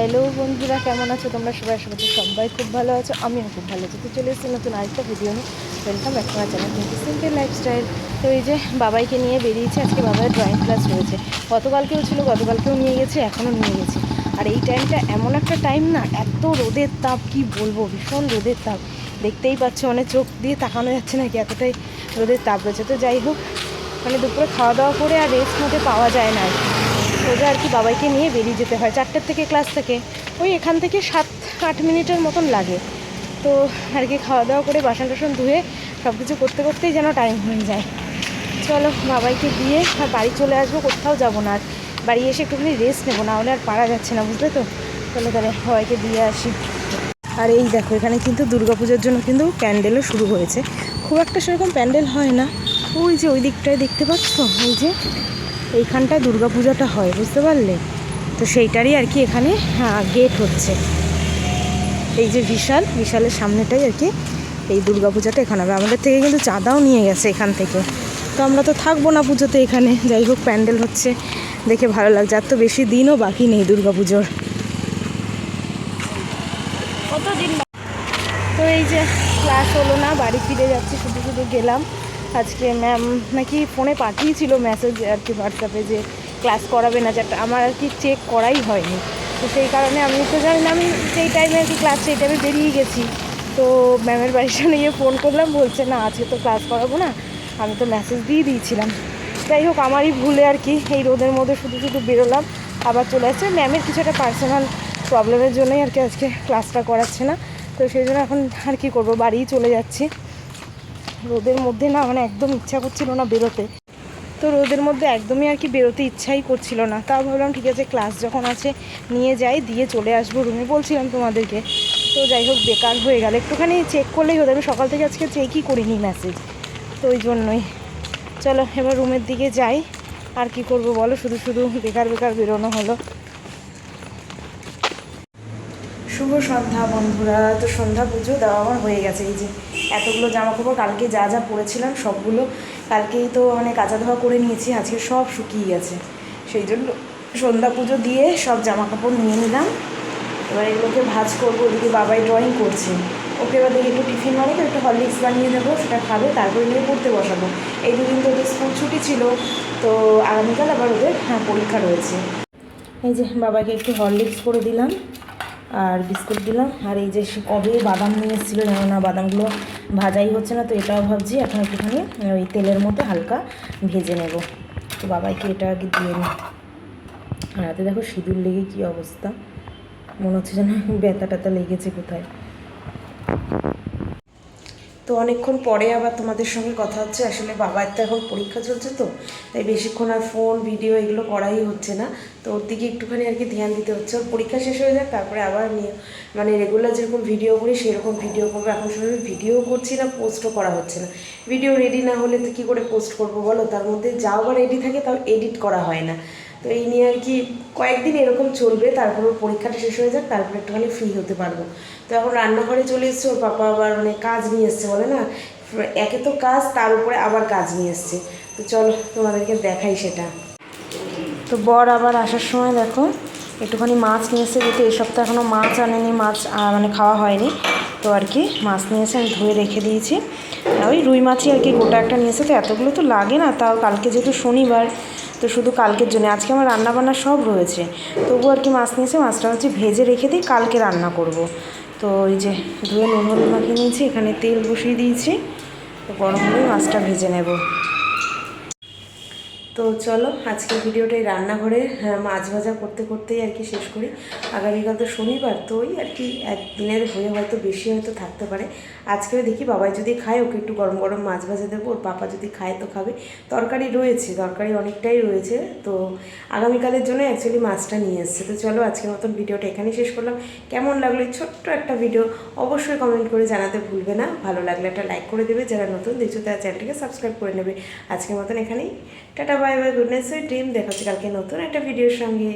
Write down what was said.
Hello বন্ধুরা, কেমন আছো তোমরা? সবাই করছি সবাই খুব ভালো আছো। আমিও খুব ভালো আছি। তো চলে এসেছি নতুন আরেকটা ভিডিও নিয়ে। ওয়েলকাম ব্যাক আমার চ্যানেল কিন্তু সিম্পল লাইফস্টাইল তো এই যে বাবাইকে নিয়ে বেরিয়েছে, আজকে বাবার ড্রয়িং ক্লাস রয়েছে। গতকালকেও ছিল, গতকালকেও নিয়ে গেছে, এখনও নিয়ে গেছি। আর এই টাইমটা এমন একটা টাইম না, এত রোদের তাপ, কি বলব? ভীষণ রোদের তাপ। দেখতেই পাচ্ছ মানে চোখ দিয়ে তাকানো যাচ্ছে নাকি এতটাই রোদের তাপ রয়েছে। তো যাই হোক মানে দুপুরে খাওয়া দাওয়া করে আর রেস্ট মধ্যে পাওয়া যায় না আর। সোজা আর কি বাবাইকে নিয়ে বেরিয়ে যেতে হয়, চারটের থেকে ক্লাস থেকে। ওই এখান থেকে সাত, আট মিনিটের মতন লাগে। তো আর কি খাওয়া দাওয়া করে বাসন টাসন ধুয়ে সব কিছু করতে করতেই যেন টাইম হয়ে যায়। চলো বাবাইকে দিয়ে আর বাড়ি চলে আসব, কোথাও যাব না। আর বাড়ি এসে একটুখানি রেস্ট নেব, না হলে আর পারা যাচ্ছে না, বুঝলে তো? চলো তাহলে সবাইকে দিয়ে আসি। আর এই দেখো, এখানে কিন্তু দুর্গাপুজোর জন্য কিন্তু প্যান্ডেলও শুরু হয়েছে। খুব একটা সেরকম প্যান্ডেল হয় না। ওই যে ওই দিকটায় দেখতে পাচ্ছ? ওই যে এইখানটায় দুর্গাপূজাটা হয়, বুঝতে পারলে? তো সেইটারই আর কি এখানে গেট হচ্ছে। এই যে বিশাল, বিশালের সামনেটাই আর কি এই দুর্গাপূজাটা এখানে হবে। আমাদের থেকে কিন্তু চাঁদাও নিয়ে গেছে এখান থেকে। তো আমরা তো থাকব না পুজোতে এখানে, যাই হোক, প্যান্ডেল হচ্ছে, দেখে ভালো লাগছে। আর তো বেশি দিনও বাকি নেই দুর্গাপুজোর। তো এই যে ক্লাস হলো না, বাড়ি ফিরে যাচ্ছি, শুধু শুধু গেলাম। আজকে ম্যাম নাকি ফোনে পাঠিয়েছিল মেসেজ আর কি হোয়াটসঅ্যাপে যে ক্লাস করাবে না যেটা আমার আর কি চেক করাই হয়নি। তো সেই কারণে আমি তো জানি না, আমি সেই টাইমে আর কি ক্লাস সেই টাইমে বেরিয়ে গেছি। তো ম্যামের বাড়ির সামনে গিয়ে ফোন করলাম, বলছে, না, আজকে তো ক্লাস করাবো না। আমি তো মেসেজ দিয়ে দিয়েছিলাম। যাই হোক, আমারই ভুলে আর কি, এই রোদের মধ্যে শুধু শুধু বেরোলাম, আবার চলে আসছে। ম্যামের কিছু একটা পার্সোনাল প্রবলেমের জন্যই আর কি আজকে ক্লাসটা করাচ্ছে না। তো সেই জন্য এখন আর কি করব, বাড়িই চলে যাচ্ছি। রোদের মধ্যে না মানে একদম ইচ্ছা করছিল না বেরোতে। তো রোদের মধ্যে একদমই আর কি বেরোতে ইচ্ছাই করছিল না। তাও ভাবলাম, ঠিক আছে ক্লাস যখন আছে, নিয়ে যাই, দিয়ে চলে আসব রুমে বলছিলাম তোমাদেরকে। তো যাই হোক, বেকার হয়ে গেল। একটুখানি চেক করলেই হতো। আমি সকাল থেকে আজকে চেকই করিনি মেসেজ তো ওই জন্যই। চলো, এবার রুমের দিকে যাই। আর কি করব বলো? শুধু শুধু বেকার বেকার বেরোনো হলো। শুভ সন্ধ্যা বন্ধুরা। তো সন্ধ্যা পুজো দেওয়া আমার হয়ে গেছে। এই যে এতগুলো জামা কাপড় কালকে যা যা পরেছিলাম সবগুলো কালকেই তো মানে কাঁচা ধোয়া করে নিয়েছি, আজকে সব শুকিয়ে গেছে। সেই জন্য সন্ধ্যা পুজো দিয়ে সব জামা কাপড় নিয়ে নিলাম। এবার এগুলোকে ভাজ করব, ওদিকে বাবাই ড্রয়িং করছে। ওকে এবার দেখি একটু টিফিন তো একটু হরলিক্স বানিয়ে দেবো, সেটা খাবে, তারপরে নিয়ে পড়তে বসাবো। এই দুদিন তো ওদের স্কুল ছুটি ছিল, তো আগামীকাল আবার ওদের হ্যাঁ পরীক্ষা রয়েছে। এই যে বাবাকে একটু হরলিক্স করে দিলাম। আর বিস্কুট দিলাম। আর এই যে কবে বাদাম নিয়ে এসেছিল জানো না, বাদামগুলো ভাজাই হচ্ছে না, তো এটাও ভাবছি এখন একটুখানি ওই তেলের মতো হালকা ভেজে নেব। তো বাবাইকে এটা আগে দিয়ে নিই আর হাতে দেখো সিঁদুর লেগে কী অবস্থা। মনে হচ্ছে যেন ব্যথা ট্যাথা লেগেছে কোথায়। তো অনেকক্ষণ পরে আবার তোমাদের সঙ্গে কথা হচ্ছে। আসলে বাবার তো এখন পরীক্ষা চলছে তো, তাই বেশিক্ষণ আর ফোন ভিডিও এগুলো করাই হচ্ছে না। তো ওর দিকে একটুখানি আর কি ধ্যান দিতে হচ্ছে। ওর পরীক্ষা শেষ হয়ে যাক, তারপরে আবার নিয়ে মানে রেগুলার যেরকম ভিডিও করি, সেরকম ভিডিও করব। এখন সময় ভিডিও করছি না পোস্টও করা হচ্ছে না। ভিডিও রেডি না হলে তো কী করে পোস্ট করব বলো? তার মধ্যে যাও বা রেডি থাকে, তাও এডিট করা হয় না। তো এই নিয়ে আর কি কয়েকদিন এরকম চলবে, তারপর পরীক্ষাটা শেষ হয়ে যাক, তারপর একটুখানি ফ্রি হতে পারব। তো এখন রান্নাঘরে চলে এসছে, ওর পাপা আবার মানে কাজ নিয়ে এসছে বলে না? একে তো কাজ, তার উপরে আবার কাজ নিয়ে এসছে। তো চলো, তোমাদেরকে দেখাই সেটা। তো বর আবার আসার সময় দেখো, একটুখানি মাছ নিয়ে এসে যেহেতু এই সপ্তাহে এখনও মাছ আনেনি, মাছ মানে খাওয়া হয়নি। তো আর কি মাছ নিয়ে এসে আমি ধুয়ে রেখে দিয়েছি। ওই রুই মাছই আর কি গোটা একটা নিয়ে এসে তো এতগুলো তো লাগে না, তাও কালকে যেহেতু শনিবার তো শুধু কালকের জন্য, আজকে আমার রান্না বান্না সব রয়েছে। তবু আর কি মাছ নিয়েছে, মাছটা হচ্ছে ভেজে রেখে দিই কালকে রান্না করব। তো ওই যে ধুয়ে নুন হলুদ মাখিয়ে নিয়েছি, এখানে তেল বসিয়ে দিয়েছি। তো গরম হলে মাছটা ভেজে নেব। তো চলো আজকে ভিডিওটা এই রান্নাঘরে হ্যাঁ, মাছ ভাজা করতে করতেই আর কি শেষ করি। আগামীকাল তো শনিবার তো ওই আর কি একদিনের হয়ে হয়তো বেশি হয়তো থাকতে পারে। আজকেও দেখি বাবাই যদি খায় ওকে একটু গরম গরম মাছ ভাজা দেবো ওর পাপা যদি খায় তো খাবে। তরকারি রয়েছে তরকারি অনেকটাই রয়েছে তো আগামীকালের জন্য অ্যাকচুয়ালি মাছটা নিয়ে এসছে। তো চলো আজকের মতন ভিডিওটা এখানেই শেষ করলাম। কেমন লাগল ছোট্ট একটা ভিডিও অবশ্যই কমেন্ট করে জানাতে ভুলবে না। ভালো লাগলে একটা লাইক করে দেবে। যারা নতুন দেখছ তারা চ্যানেলটিকে সাবস্ক্রাইব করে নেবে। আজকের মতন এখানেই। Tata bye bye good night sweet dream দেখা হচ্ছে কালকে নতুন একটা ভিডিওর সঙ্গে।